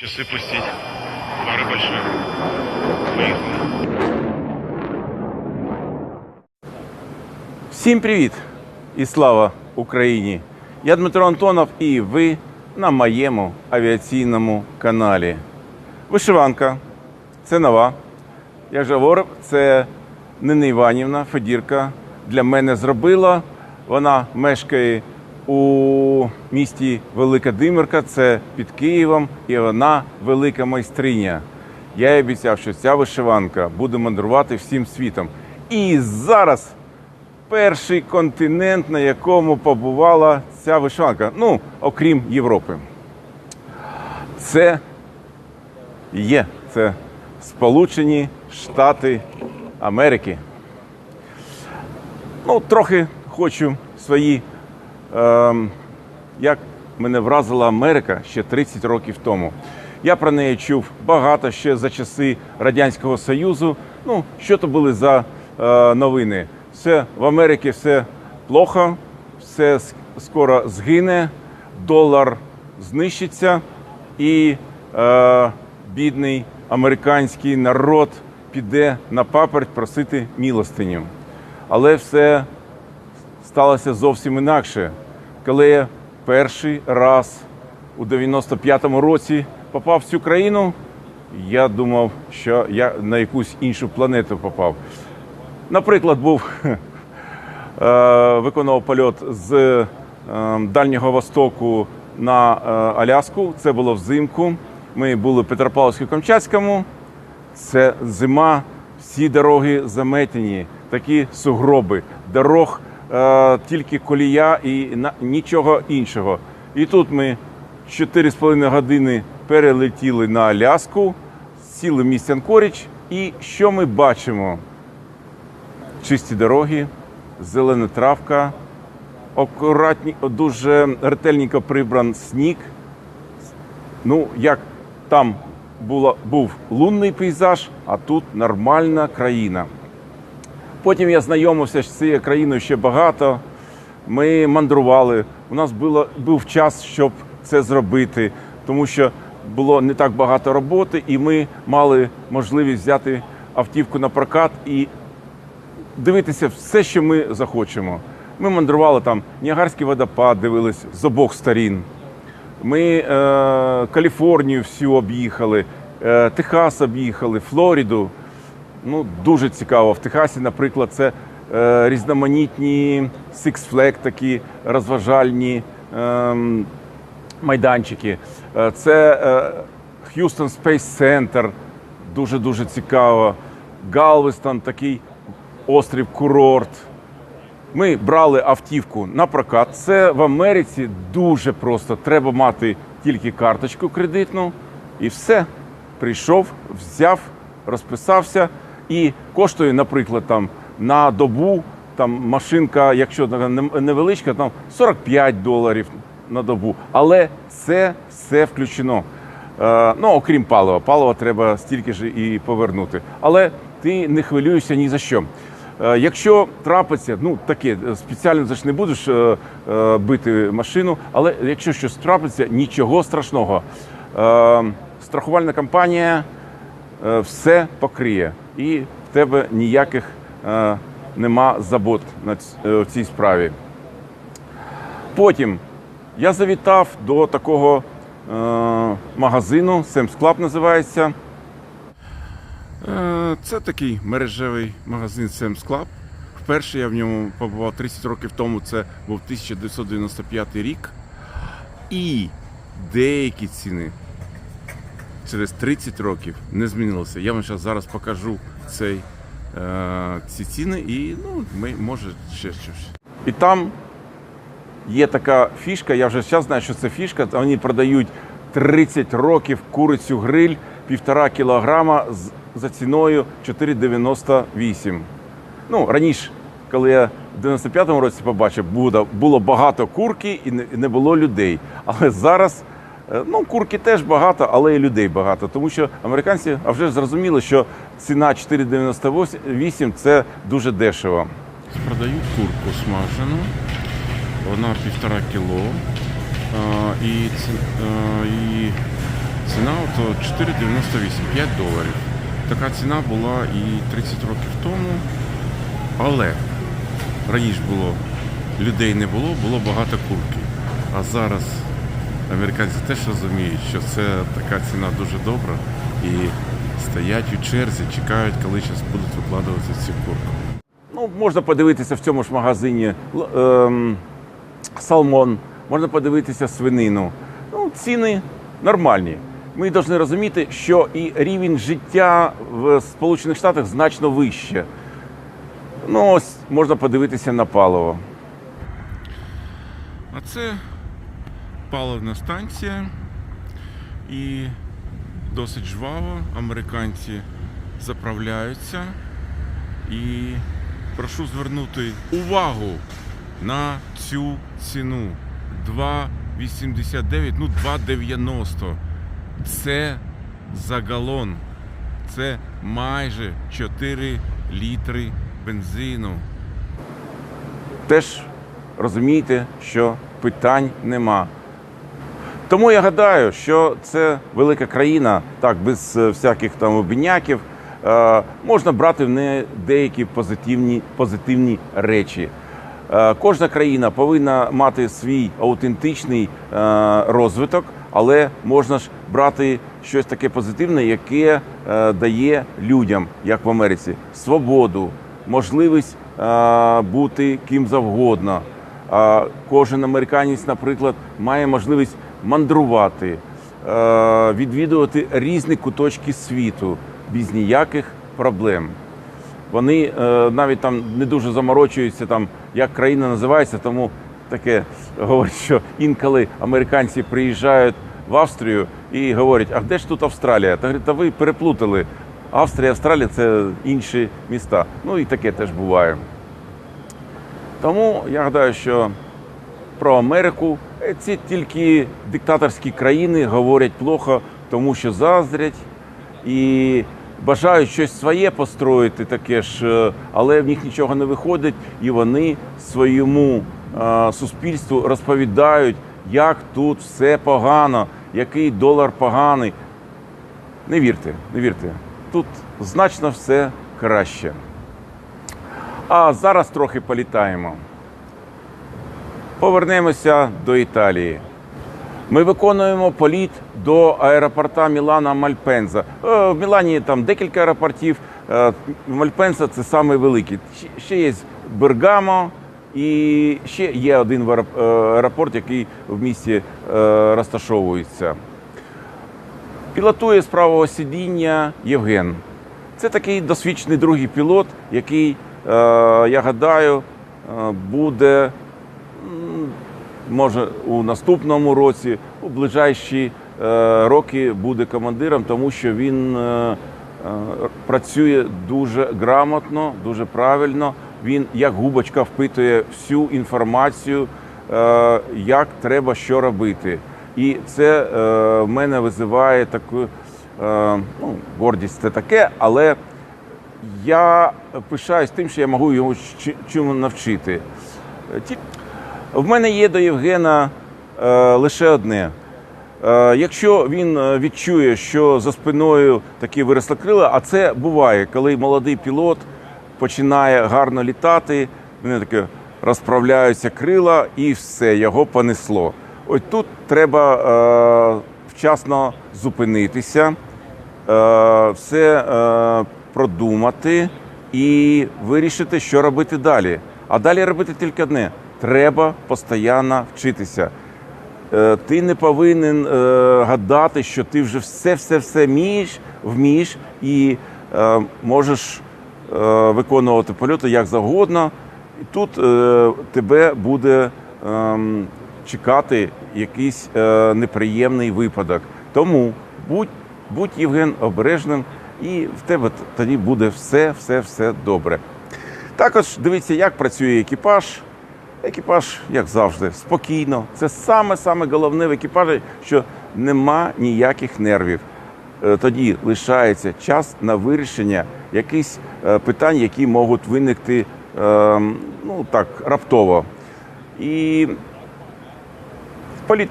Часы пустить. Пара большая. Поехали. Всім привіт і слава Україні! Я Дмитро Антонов і ви на моєму авіаційному каналі. Вишиванка це нова. Я вже говорив, це Нина Іванівна Федірка для мене зробила. Вона мешкає у місті Велика Димирка, це під Києвом, і вона велика майстриня. Я їй обіцяв, що ця вишиванка буде мандрувати всім світом. І зараз перший континент, на якому побувала ця вишиванка. Ну, окрім Європи. Це є це Сполучені Штати Америки. Ну, трохи хочу свої. Ем, як мене вразила Америка ще 30 років тому. Я про неї чув багато ще за часи Радянського Союзу. Ну, що то були за е, новини? Все в Америці все плохо, все скоро згине, долар знищиться, і е, бідний американський народ піде на паперть просити милостиню. Але все сталося зовсім інакше. Коли я перший раз у 95-му році попав в цю країну, я думав, що я на якусь іншу планету попав. Наприклад, був е, виконував польот з е, Дальнього Востоку на е, Аляску. Це було взимку. Ми були в Петропавловську-Камчатському. Це зима, всі дороги заметені, такі сугроби. Дорог тільки колія і нічого іншого. І тут ми 4,5 години перелетіли на Аляску, сіли в місті Анкоріч. І що ми бачимо? Чисті дороги, зелена травка, акуратні, дуже ретельненько прибран сніг. Ну, як там було, був лунний пейзаж, а тут нормальна країна. Потім я знайомився з цією країною ще багато. Ми мандрували. У нас було, був час, щоб це зробити, тому що було не так багато роботи, і ми мали можливість взяти автівку на прокат і дивитися все, що ми захочемо. Ми мандрували там Ніагарський водопад, дивились з обох сторін. Ми е, Каліфорнію всю об'їхали, е, Техас об'їхали, Флориду. Ну, дуже цікаво. В Техасі, наприклад, це е, різноманітні Six Flag, такі розважальні ем, майданчики. Е, Це е, Houston Space Center, дуже-дуже цікаво. Галвестон, такий острів курорт. Ми брали автівку на прокат. Це в Америці дуже просто. Треба мати тільки карточку кредитну і все. Прийшов, взяв, розписався і коштує, наприклад, там на добу там машинка, якщо невеличка, там 45 доларів на добу. Але це все включено. Е, ну, окрім палива. Паливо треба стільки ж і повернути. Але ти не хвилюєшся ні за що. Е, Якщо трапиться, ну таке спеціально ж не будеш е, е, бити машину, але якщо щось трапиться, нічого страшного. Е, страхувальна компанія е, все покриє, і в тебе ніяких е, нема забот е, в цій справі. Потім я завітав до такого е, магазину, Sam's Club називається. Це такий мережевий магазин Sam's Club. Вперше я в ньому побував 30 років тому, це був 1995 рік. І деякі ціни через 30 років не змінилися. Я вам зараз, покажу цей, е, ці ціни і ну, ми, може ще щось. І там є така фішка, я вже зараз знаю, що це фішка. Вони продають 30 років курицю гриль, півтора кілограма за ціною 4,98. Ну, раніше, коли я в 95-му році побачив, було, багато курки і не, було людей. Але зараз ну, курки теж багато, але і людей багато. Тому що американці вже зрозуміли, що ціна 4,98 це дуже дешево. Продають курку смажену. Вона півтора кіло. А, і ціна ото 4,98, 5 доларів. Така ціна була і 30 років тому. Але раніше було людей не було, було багато курки. А зараз американці теж розуміють, що це така ціна дуже добра і стоять у черзі, чекають, коли зараз будуть викладувати цю курку. Ну, можна подивитися в цьому ж магазині ем, салмон, можна подивитися свинину. Ну, ціни нормальні. Ми повинні розуміти, що і рівень життя в Сполучених Штатах значно вище. Ну, ось можна подивитися на паливо. А це паливна станція. І досить жваво американці заправляються. І прошу звернути увагу на цю ціну 2,89, ну 2,90. Це за галон. Це майже 4 літри бензину. Теж розумієте, що питань нема. Тому я гадаю, що це велика країна, так, без е, всяких там обіняків. Е, можна брати в неї деякі позитивні, позитивні речі. Е, кожна країна повинна мати свій аутентичний розвиток, але можна ж брати щось таке позитивне, яке дає людям, як в Америці, свободу, можливість бути ким завгодно. Кожен американець, наприклад, має можливість мандрувати, е, відвідувати різні куточки світу без ніяких проблем. Вони е, навіть там не дуже заморочуються, там, як країна називається, тому таке говорять, що інколи американці приїжджають в Австрію і говорять, а де ж тут Австралія? Та говорять, та ви переплутали. Австрія, Австралія це інші міста. Ну і таке теж буває. Тому я гадаю, що про Америку е, ці тільки диктаторські країни говорять плохо, тому що заздрять і бажають щось своє построїти, таке ж, е, але в них нічого не виходить, і вони своєму е, суспільству розповідають, як тут все погано, який долар поганий. Не вірте, не вірте. Тут значно все краще. А зараз трохи політаємо. Повернемося до Італії. Ми виконуємо політ до аеропорта Мілана Мальпенза. Е, В Мілані там декілька аеропортів. Е, Мальпенза це самий. Ще- є Бергамо і ще є один е, аеропорт, який в місті розташовується. Пілотує з правого сидіння Євген. Це такий досвідчений другий пілот, який, я гадаю, буде може у наступному році, у ближайші е, роки буде командиром, тому що він е, е, працює дуже грамотно, дуже правильно. Він як губочка впитує всю інформацію, як треба що робити. І це в мене визиває таку ну, гордість це таке, але я пишаюсь тим, що я можу його чому навчити. В мене є до Євгена е, лише одне. Е, якщо він е, відчує, що за спиною такі виросли крила, а це буває, коли молодий пілот починає гарно літати, вони таке розправляються крила і все, його понесло. Ось тут треба е, вчасно зупинитися, е, все е, продумати і вирішити, що робити далі. А далі робити тільки одне: треба постійно вчитися. Е, Ти не повинен е, гадати, що ти вже все, все, все вмієш, вмієш і е, можеш виконувати польоти як завгодно. І тут тебе буде ем, чекати якийсь неприємний випадок. Тому будь, будь Євген обережним, і в тебе тоді буде все, все, все добре. Також дивіться, як працює екіпаж. Екіпаж, як завжди, спокійно. Це саме саме головне в екіпажі, що нема ніяких нервів. Е, Тоді лишається час на вирішення якихось е, питань, які можуть виникти е, ну так раптово. І політ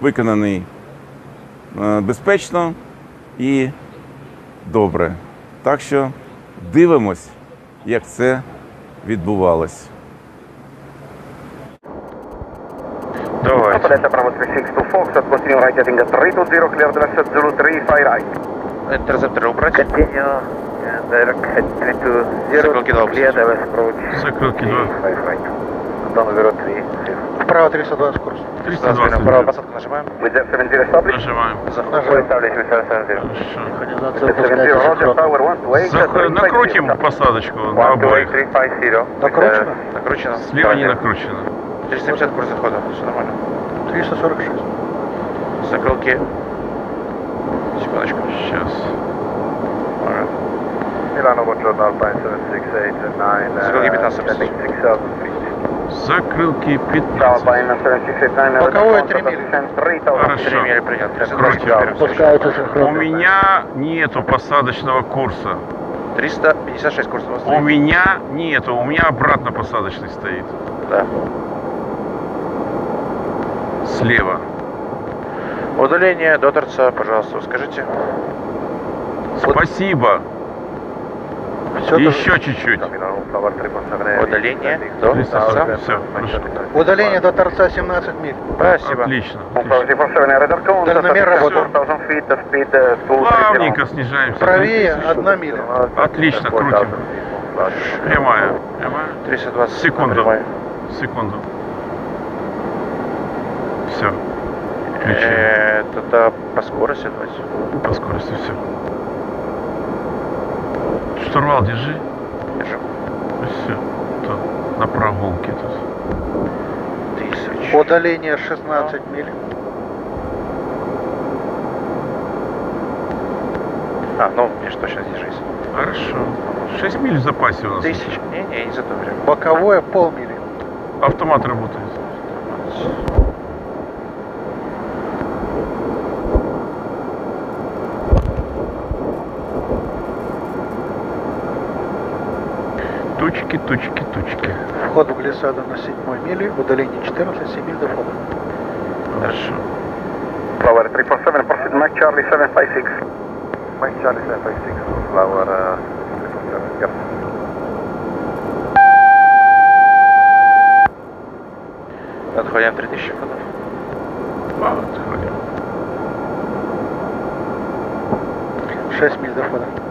виконаний е, безпечно і добре. Так що дивимось, як це відбувалось. Alpha Delta Bravo 36 to Fox, at continue right heading at 320, clear the left at Zulu 3, fire right. Interceptor, убрать. Continue, and direct at 320, clear the west approach. Цикл кидаю. 5 right. Down 03, Вправо 320 курс. 320. Вправо посадку нажимаем. With 70 establish. Нажимаем. Заходим. Хорошо. Накрутим посадочку на обоих. Накручено? Накручено. Слева не накручено. 370 курс захода, все нормально. 346. Закрылки. Секундочку, сейчас. Соколки 15. Закрылки 15. Боковое 3 мили. Хорошо. 3 мили. У меня нету посадочного курса. 356 курсов. У меня нету, у меня обратно посадочный стоит. Да. Слева. Удаление до торца, пожалуйста, скажите. Спасибо. Все Еще чуть-чуть. Удаление до торца. Все. Удаление до торца 17 миль. Спасибо. Отлично. отлично. Дальномер работает. Плавненько снижаемся. Правее 1 миля. Отлично, крутим. Прямая. Прямая. 320. Секунду. Прямая. Секунду. Все. Э, Это по скорости давайте. По скорости все. Штурвал держи. Держим. Все. Тут на прогулке тут. Тысяч. Удаление 16 миль. А, ну, видишь, точно держись. Хорошо. 6 миль в запасе у нас. Тысяч. Не-не, не за то время. Боковое полмили. Автомат работает. Тучки, тучки, тучки. Вход в глиссаду на 7 мили. Удаление 14, 7 миль до входа. Хорошо. Flower 347, proceed Mike Charlie 756. Mike Charlie 756, Flower uh, 347, yep. Отходим 3000 футов. А, отходим. 6 миль до входа.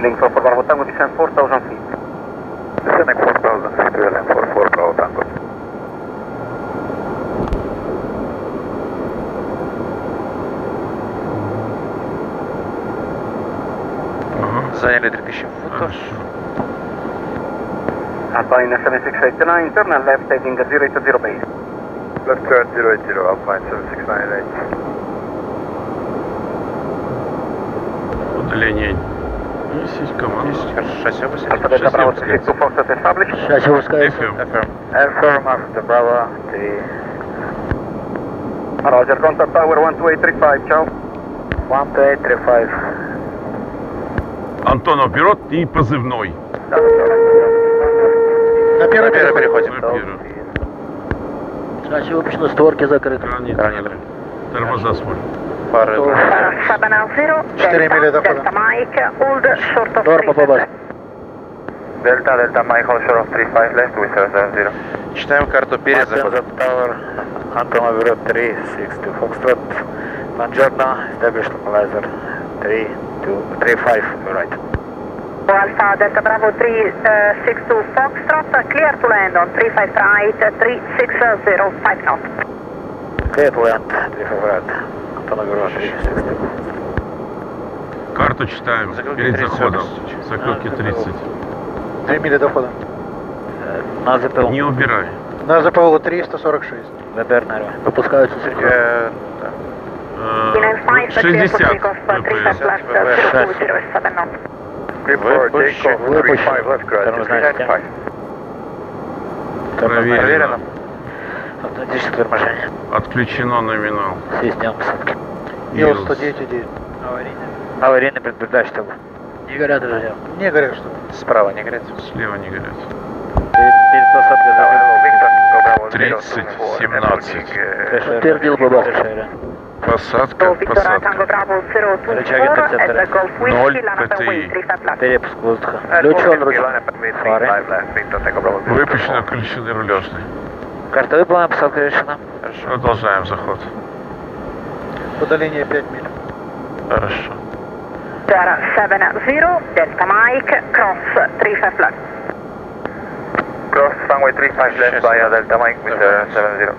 Willing for 4 Bravo Tango, descend 4,000 feet. Descending 4,000 feet, Willing for 4 Bravo Tango. Ага. Заняли 3000 футов. Хорошо. Alpine 7689, turn and left heading at 080 base. Left turn 080, Alpine 7698. Удаление 10, команда. 10, хорошо, шасси Alpha опустили. Delta Bravo Шестьдесят. 362 Foxtrot established. Сейчас опускается. FM. FM. Affirm after Bravo 3. Roger, contact tower 12835, ciao. 12835. Антонов вперед и позывной. На первый На первый переход. переходим. На первый. Шасси выпущено, створки закрыты. Крайний Раненый. Тормоза смотрим. Фары. Sabana Zero, Четыре мили до Delta, входа. Delta Mike, hold short of Норма по базе. Delta, Delta, Michael, short of 35 left with 770. Читаем карту перед заходом. Tower, Antonov 362 Foxtrot. Buongiorno, establish localizer 3235, right. Alpha Delta Bravo 362 Foxtrot, clear to land on 35 right, 3605 knot. Clear to land, 35 right. по Карту читаем Закрылки перед 30, заходом. Закрылки 30. Две мили дохода. На ЗПО. Не убирай. На ЗПО 346. ВПР Нарва. Выпускаются Сергей. Э, э, э да. 60 ВПС. Проверено автоматическое торможение. Отключено номинал. Свистнем посадки. ИО 109.9. Аварийный. Аварийный предупреждаю, что не горят друзья. Не горят, что Справа не горят. Слева не горят. Перед, перед посадкой завод. 30, 17. Твердил Бабах. Посадка, посадка. Рычаги 0 ПТИ. Перепуск воздуха. Лючон, ручон. Фары. Выпущен, включен и. Карта выполнена, посадка решена. Хорошо. Продолжаем заход. Удаление 5 миль. Хорошо. Sierra 70, Delta Mike, cross 35 left. Cross runway 35 left via Delta Mike with uh, 70.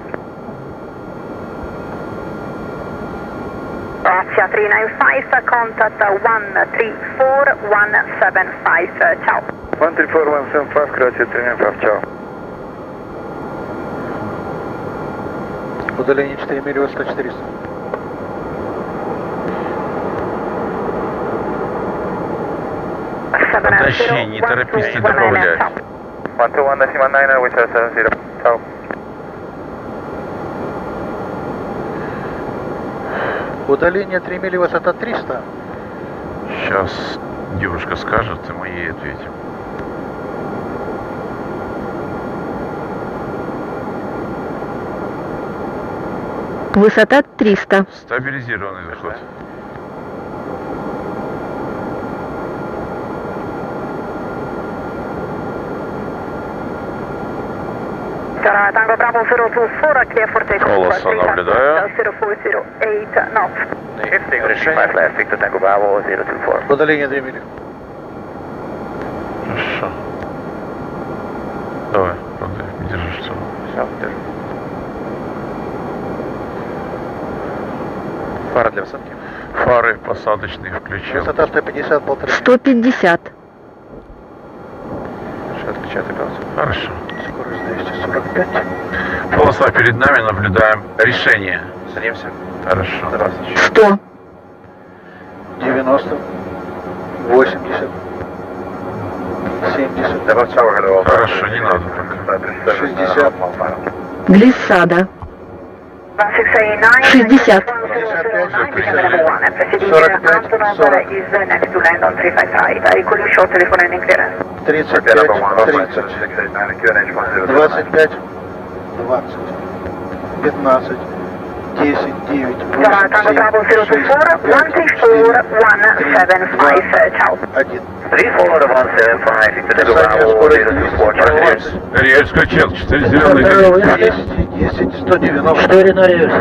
Razia 395, contact 134 175. Uh, Ciao. 134 175, Croatia 395, ciao. Удаление 4 мили, высота 400. Подожди, не торопись ты добавлять. 121 decimal 9 with uh, 70, ciao. Удаление 3 мили, высота 300. Сейчас девушка скажет, и мы ей ответим. Высота 300. Стабилизированный заход. Sierra Tango Bravo 024, clear for takeoff. Голоса наблюдаю. 0408 knots. Shifting 35 left, Victor Tango Bravo 024. Удаление 2 мили. Хорошо. Фары посадочные включил. Высота 150, полтора. 150. Хорошо, отключаю операцию. Хорошо. Скорость 245. Полоса перед нами, наблюдаем решение. Садимся. Хорошо. Здравствуйте. 100. 90. 80. 70. Хорошо, не надо пока. 60. Глиссада. 1689. 60. Тридцать пять, тридцать, двадцать пять, двадцать, пятнадцать, десять, девять, восемь, семь, пять, четыре, два, один. Касание скорости Рельс качел, 4 зеленые. 210, 10, 190. 4 на рельс.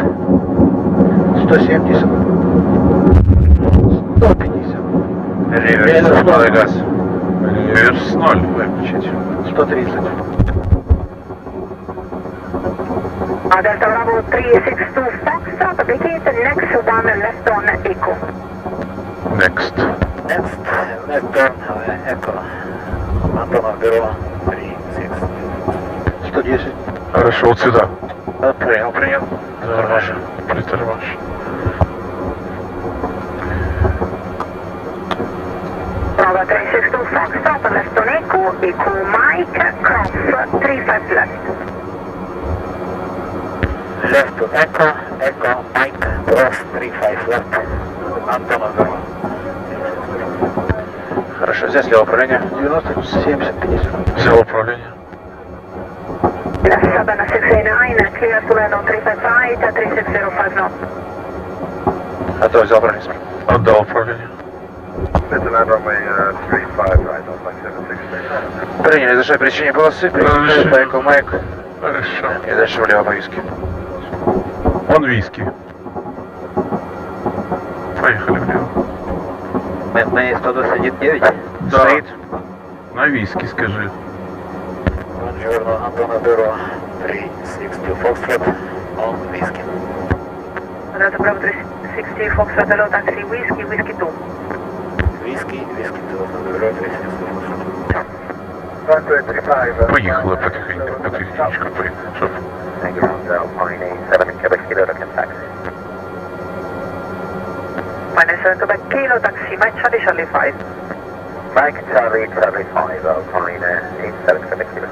170. Реверс, малый газ. Реверс 0. Выключить. 130. Uh, Delta Bravo 362 Foxtrot, vacate next one left on Echo. Next. Next, left turn, Echo. Антонов бюро 3, 6. 110. Хорошо, вот сюда. Принял, принял. Заторможу. Притормажь. Bravo 362 Foxtrot, left on Echo, Echo Mike, cross 35 left. Left to Echo, Echo, Mike, cross 35 left. Бюро. Хорошо, здесь лево управление. 90, 70, 50. Взял управление. 7689, clear to land on 35 right, 3605 knots. Готов, управление. Отдал управление. Приняли, завершай пересечение полосы, Разрешено. пересечение по Эко, Майк. Хорошо. И дальше влево по виске. Вон виски. Поехали влево. Мы на 129? Да. Стоит. На виски скажи. Buongiorno, Antonio Bureau 362 Foxtrot on Whiskey. Delta Bravo 360 Foxtrot, hello taxi, whiskey, whiskey 2. Whiskey, Whiskey to Antonio Bureau 362 Foxtrot. Runway 35. Поїхали потихеньку, потихеньку, поїхали. Щоб Thank you, Alpine 7 Quebec Kilo to contact. Minus 7 Quebec Kilo, taxi, Mike Charlie, Charlie 5. Mike Charlie, Charlie 5, Alpine 87 Quebec Kilo.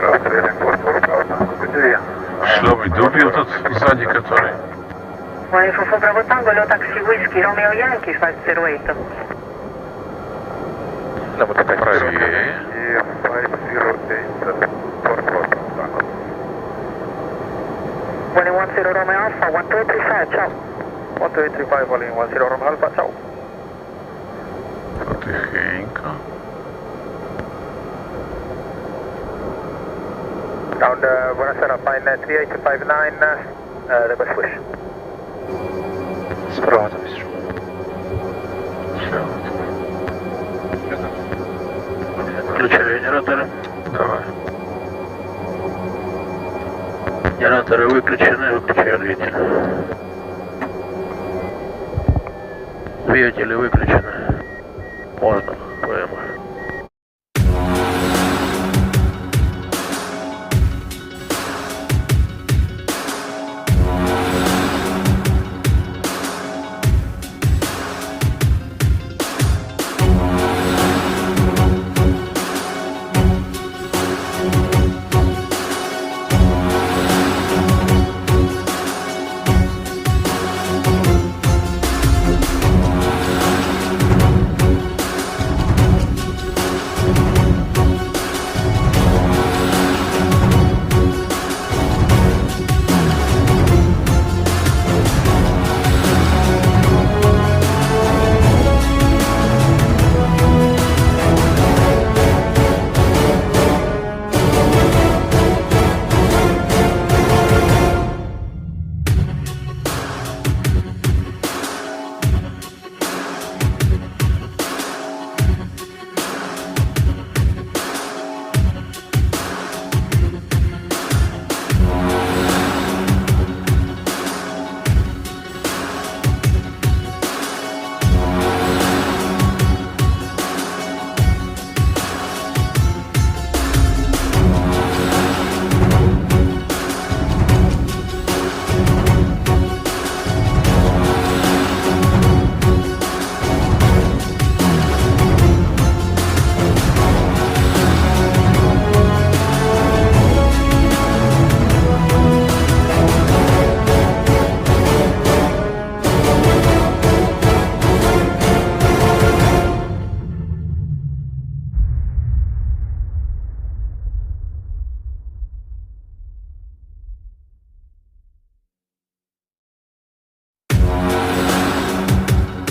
Roger, 445. Две. Шлемый дубил тут сзади, который. Uniform Bravo Tango, Hello Taxi Romeo Yankee 508. Правее. И 508 Форт 110 Romeo Alpha, 1235, ciao. 1235 Volume 10 Roma Alpha, ciao. Потихеньку. Uh, Buonasera, fine uh, 3859, uh, the best wish. Справа там есть. Включаю генераторы. Давай. Генераторы выключены, выключаю двигатель. Двигатели выключены. Можно.